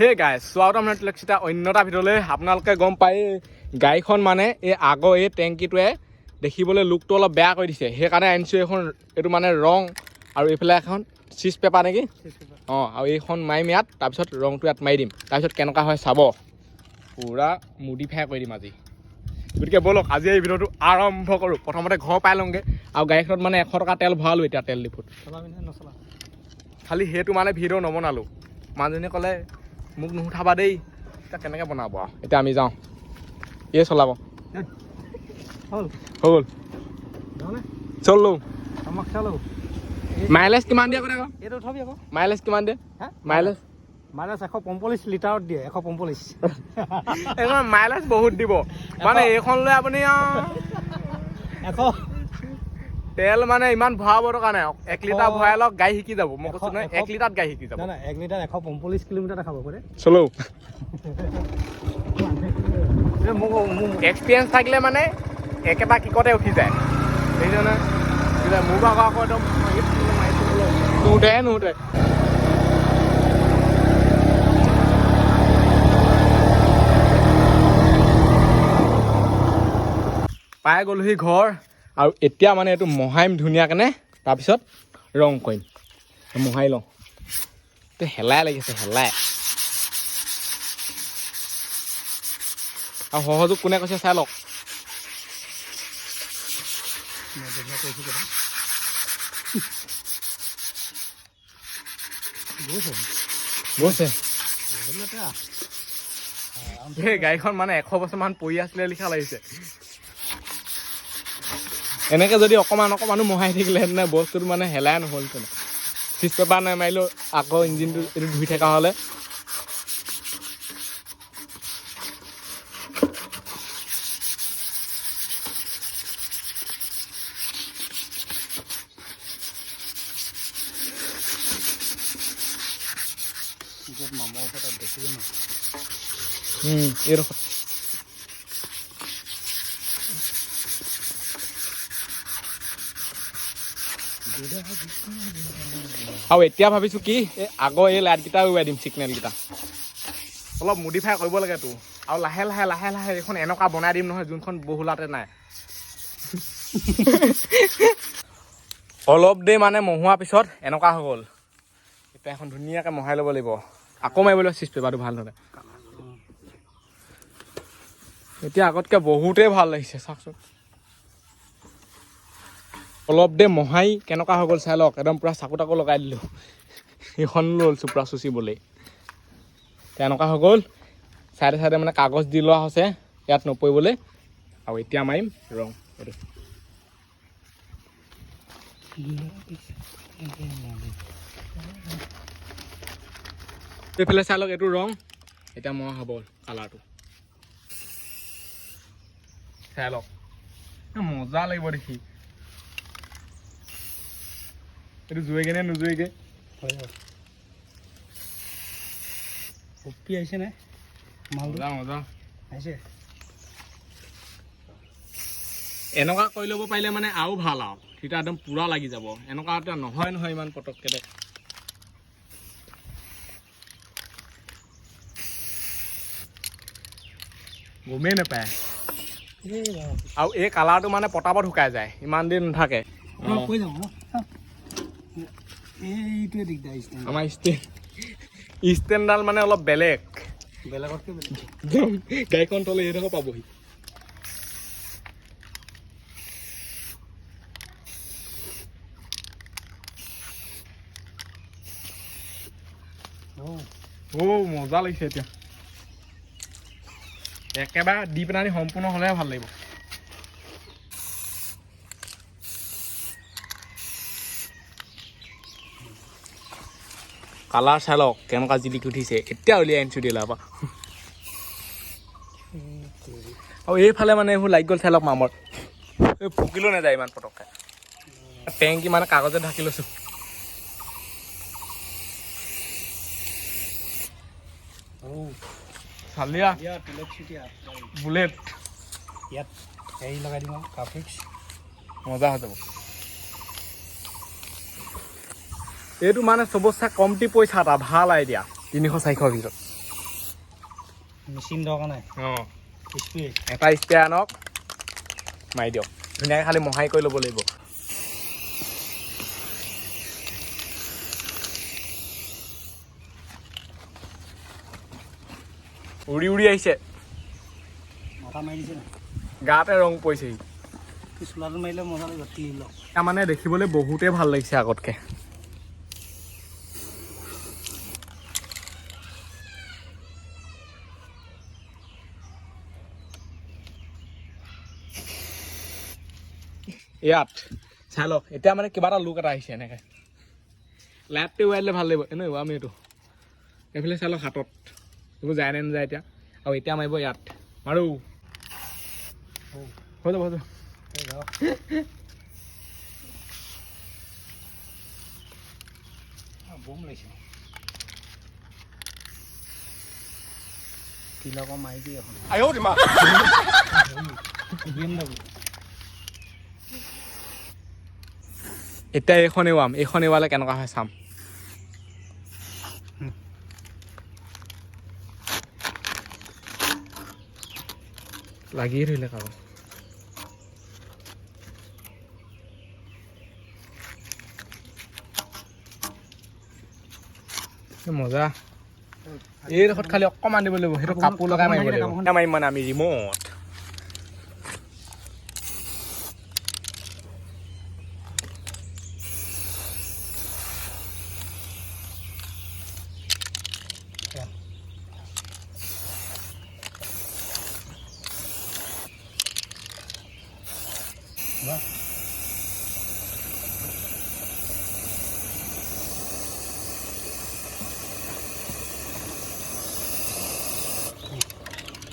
সেই গাই চোৱাটো মানে লক্ষিতা অন্য এটা ভিতৰলৈ আপোনালোকে গম পায় গাড়ীখন মানে এই আগৰ এই টেংকিটোৱে দেখিবলৈ লুকটো অলপ বেয়া কৰি দিছে। সেইকাৰণে আনিছোঁ এইখন এইটো মানে ৰং আৰু এইফালে এখন চিজ পেপাৰ নেকি? অঁ আৰু এইখন মাৰিম ইয়াত তাৰপিছত ৰংটো ইয়াত মাৰি দিম। তাৰপিছত কেনেকুৱা হয় চাব। পূৰা মডিফাই কৰি দিম আজি। গতিকে ব'লক আজি এই ভিডিঅ'টো আৰম্ভ কৰোঁ। প্ৰথমতে ঘৰ পাই লওঁগৈ। আৰু গাড়ীখনত মানে এশ টকা তেল ভৰালোঁ এতিয়া তেল ডিপুত। খালি সেইটো মানে ভিডিঅ' নবনালোঁ। মানুহজনীয়ে ক'লে মোক নুঠাবা দেই। এতিয়া কেনেকৈ বনাব আৰু? এতিয়া আমি যাওঁ। ইয়ে চলাব। হ'ল। হৈ গ'ল নহ'লে চলো আমাক চালো মাইলেজ কিমান দিয়ে কথা আকৌ এইটো উঠাবি আকৌ। মাইলেজ কিমান দিয়ে? মাইলেজ? মাইলেজ এশ পঞ্চল্লিছ লিটাৰত দিয়ে এশ পঞ্চল্লিছ এইখন মাইলেজ বহুত দিব। মানে এইখন লৈ আপুনি আৰু এশ তেল মানে ইমান ভৰাব দৰকাৰ নাই। এক লিটাৰ ভৰাই লওক গাড়ী শিকি যাব। মই কৈছোঁ নহয় এক লিটাৰত গাড়ী শিকি যাব। এক লিটাৰ এশ পঞ্চল্লিছ কিলোমিটাৰ দেখাব পাৰে। চলো। মোক মোক এক্সপিৰিয়েঞ্চ থাকিলে মানে একেটা কিকতে উঠি যায়। সেইজনে মোৰ ভাগৰ আকৌ একদম নুঠে নুঠে। পাই গ'লোহি ঘৰ। আৰু এতিয়া মানে এইটো মহাইম ধুনীয়াকেনে তাৰপিছত ৰং কৰিম। মোহাৰি লওঁ। এইটো হেলাই লাগিছে হেলাই। আৰু সহযোগ কোনে কৈছে চাই লওক। গৈছে গাড়ীখন মানে এশ বছৰমান পৰি আছিলে লিখা লাগিছে। এনেকে যদি অকণমান অকণমানো মহাই থাকিলেহেঁতেন বস্তুটো মানে হেলাই নহ'লহেঁতেন চিজ পেপাৰ নেমাৰিলেও আকৌ ইঞ্জিনটো এইটো ধুই থকা হ'লে। মামৰ ওচৰত দেখিব ন উম, আৰু এতিয়া ভাবিছোঁ কি এই আগৰ এই লাইটকেইটা উৰুৱাই দিম চিগনেলকেইটা অলপ মডিফাই কৰিব লাগেতো আৰু লাহে লাহে লাহে লাহে এইখন এনেকুৱা বনাই দিম নহয় যোনখন বহুলাতে নাই। অলপ দেৰি মানে মহোৱাৰ পিছত এনেকুৱা হৈ গ'ল। এতিয়া এখন ধুনীয়াকৈ মহাই ল'ব লাগিব। আকৌ মাৰিব লাগিব চিজ পেপাৰটো ভাল ধৰণে এতিয়া আগতকৈ বহুতেই ভাল লাগিছে চাওকচোন। অলপ দেৰি মহাই কেনেকুৱা হৈ গ'ল চাই লওক, একদম পূৰা চাকু তাকু লগাই দিলোঁ। সেইখন লৈছোঁ পূৰা চুচিবলৈ। তেনেকুৱা হৈ গ'ল। চাইডে চাইডে মানে কাগজ দি লোৱা হৈছে, ইয়াত নপৰিবলৈ। আৰু এতিয়া মাৰিম, ৰং এইটো। এইফালে চাই লওক এইটো ৰং। এতিয়া মৰা হ'ব কালাৰটো। চাই লওক। মজা লাগিব দেখি। জুৱেগে নে নোজুৱেগে হয় কপি আহিছে নে? মালটো? মজা মজা আহিছে এনেকুৱা কৰি ল'ব পাৰিলে মানে আৰু ভালো আৰু। তেতিয়া একদম পূৰা লাগি যাব। এনেকুৱা এতিয়া নহয় নহয় ইমান পটককৈ দে। গমেই নাপায়। আৰু এই কালাৰটো মানে পটাপট শুকাই যায়। ইমান দিন নাথাকে অ, কৈ যাওঁ অ। এইটোৱে দিগদাৰ ষ্টেণ্ড আমাৰ ষ্টেণ্ডডাল মানে অলপ বেলেগ। বেলেগতকৈ বেলেগ। গাড়ীখন তলে এইডোখৰ পাবহি। অ। মজা লাগিছে এতিয়া। একেবাৰে দি পেলাই সম্পূৰ্ণ হ'লেহে ভালো লাগিব। কালাৰ চাই লওক কেনেকুৱা জিলিকি উঠিছে। এতিয়া উলিয়াই আনিছোঁ দিলা পৰা আৰু এইফালে মানে এইবোৰ লাইট গ'ল চাই লওক মামৰ এই পকিলেও নাযায় ইমান পটককৈ টেংকি মানে কাগজে ঢাকি লৈছোঁ। চালিয়া বুলেট। ইয়াত হেৰি লগাই দিম আৰু মজা হৈ যাব। এইটো মানে চবতচে কমটি পইচা এটা ভালো আইডিয়া তিনিশ চাৰিশৰ ভিতৰত। মেচিন দৰকাৰ নাই। অঁ। এটা স্প্ৰে আনক মাৰি দিয়ক। ধুনীয়াকৈ খালি মহাই কৰি ল'ব লাগিব। উৰি উৰি আহিছে। গাতে ৰং পৰিছেহি। মানে দেখিবলৈ বহুতেই ভালো লাগিছে আগতকে। ইয়াত। চাই লওক এতিয়া মানে কিবা এটা লুক এটা আহিছে এনেকে। লাইটটো উৰাই দিলে ভালো লাগিব। এনেই আমি এইটো এইফালে চাই লওক হাতত। এইবোৰ যায় নে নাযায় এতিয়া। আৰু এতিয়া মাৰিব ইয়াত। মাৰো। হৈ যাব হৈ যাব। বম লাগিছে। তিলকৰ মাৰি দিয়ে এখন। এতিয়া এইখন এৱাম এইখন এৱালে কেনেকুৱা হয় চাম। লাগিয়ে ধৰিলে কাগজ এই মজা। এইডোখৰত খালি অকণমান দিব লাগিব সেইটো কাপোৰ লগাই মাৰিব লাগিব। মাৰিম মানে আমি ৰিমট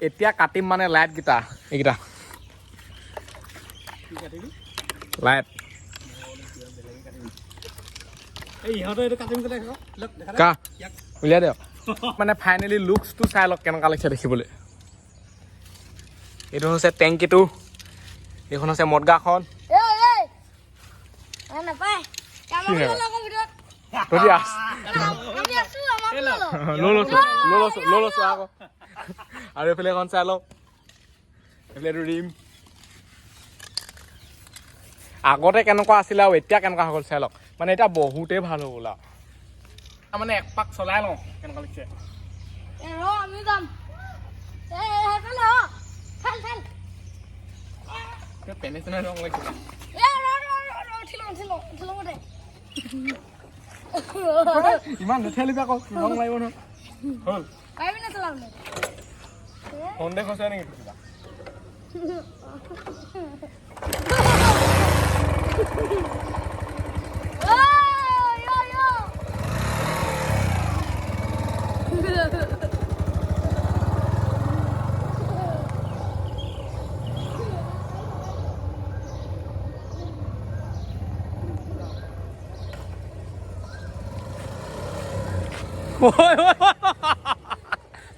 এতিয়া কাটিম মানে লাইটকেইটা এইকেইটা। লাইট উলিয়াই দিয়ক। মানে ফাইনেলি লুকছটো চাই লওক কেনেকুৱা লাগিছে দেখিবলৈ। এইটো হৈছে টেংকিটো। এইখন হৈছে মদগাখন লৈ লৈছো লৈ লৈছো আকৌ। চাই লওক এইফালে এইটো ৰিম আগতে কেনেকুৱা আছিলে আৰু এতিয়া কেনেকুৱা হৈ গ'ল চাই লওক। মানে এতিয়া বহুতেই ভালো হৈ গ'ল আৰু তাৰমানে এক পাক চলাই লওঁ কেনেকুৱা লাগিছে পেনে চেনে ৰং লাগিছে। ইমান নুঠেলিবি আকৌ ৰং লাগিব নহয়। হ'ল। 돈내 거 써는 게 좋다.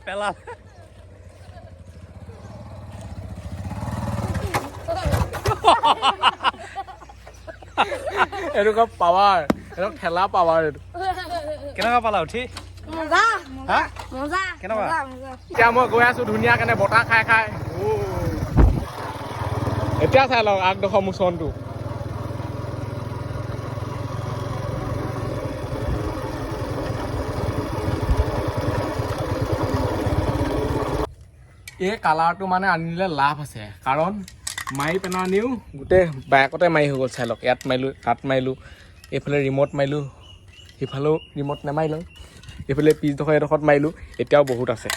Pelado. পেলা পাৱাৰ এইটো ঠেলা পাৱাৰ এইটো কেনেকুৱা পালা উঠি? কেনেকুৱা? এতিয়া মই গৈ আছো ধুনীয়াকে বতাহ খাই খাই। এতিয়া চাই লওক আগডোখৰ মোচনটো। এই কালাৰটো মানে আনিলে লাভ আছে কাৰণ মাৰি পেনা আনিও গোটেই বাইকতে মাৰি হৈ গ'ল চাই লওক ইয়াত মাৰিলোঁ তাত মাৰিলোঁ এইফালে ৰিমট মাৰিলোঁ সিফালেও ৰিমট নেমাৰিলোঁ। এইফালে পিছডোখৰ এডোখৰত মাৰিলোঁ এতিয়াও বহুত আছে।